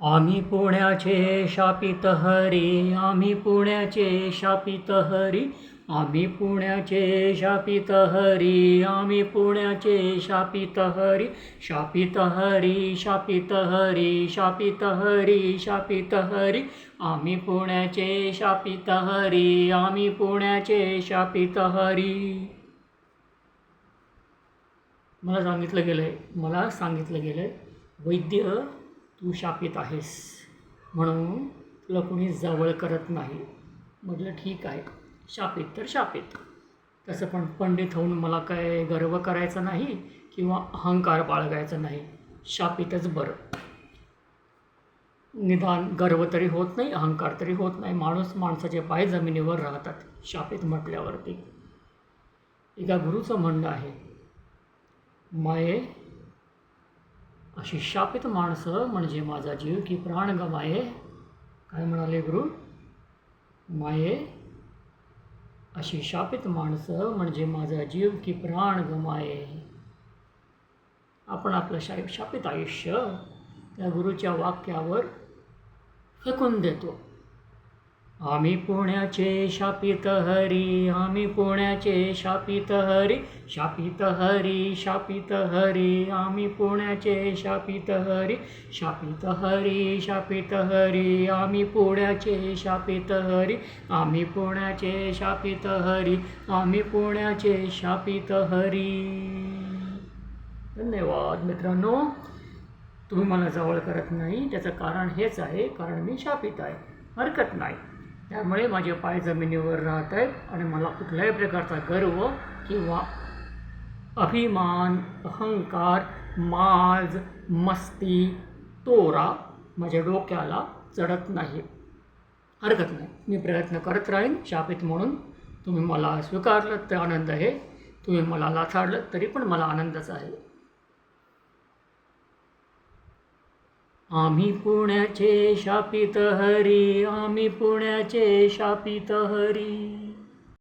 आम्ही पुण्याचे शापित हरी आम्ही पुण्याचे शापित हरी आम्ही पुण्याचे शापित हरी आम्ही पुण्याचे शापित हरी शापित हरी शापित हरी शापित हरी शापित हरी आम्ही पुण्याचे शापित हरी आम्ही पुण्याचे शापित हरी मला सांगितलं गेलं आहे मला सांगितलं गेलं आहे वैद्य तू शापित आहेस म्हणून तुला कोणी जवळ करत नाही. म्हटलं ठीक आहे. शापित तर शापित. तसं पण पंडित होऊन मला काय गर्व करायचा नाही किंवा अहंकार बाळगायचा नाही. शापितच बरं. निदान गर्व तरी होत नाही अहंकार तरी होत नाही. माणूस माणसाचे पाय जमिनीवर राहतात शापित म्हटल्यावरती. एका गुरुचं म्हणणं आहे माये अशी शापित माणसं म्हणजे माझा जीव की प्राण गमाये काय म्हणाले गुरु? माये अशी शापित माणसं म्हणजे माझा जीव की प्राण गमाये आपण आपलं शा शापित आयुष्य त्या गुरुच्या वाक्यावर फेकून देतो. आम्ही पुण्याचे शापित हरी आम्ही पुण्याचे शापित हरी शापित हरी शापित हरी आम्ही पुण्याचे शापित हरी शापित हरी शापित हरी आम्ही पुण्याचे शापित हरी आम्ही पुण्याचे शापित हरी आम्ही पुण्याचे शापित हरी. धन्यवाद मित्रांनो. तुम्ही मला जवळ करत नाही त्याचं कारण हेच आहे कारण मी शापित आहे. हरकत नाही. त्यामुळे माझे पाय जमिनीवर राहत आहेत आणि मला कुठल्याही प्रकारचा गर्व किंवा अभिमान अहंकार माज मस्ती तोरा माझ्या डोक्याला चढत नाही. हरकत नाही. मी प्रयत्न करत राहीन शापित म्हणून. तुम्ही मला स्वीकारलं तर आनंद आहे. तुम्ही मला लाथाडलं तरी पण मला आनंदच आहे. आम्ही पुण्याचे शापित हरी आम्ही पुण्याचे शापित हरी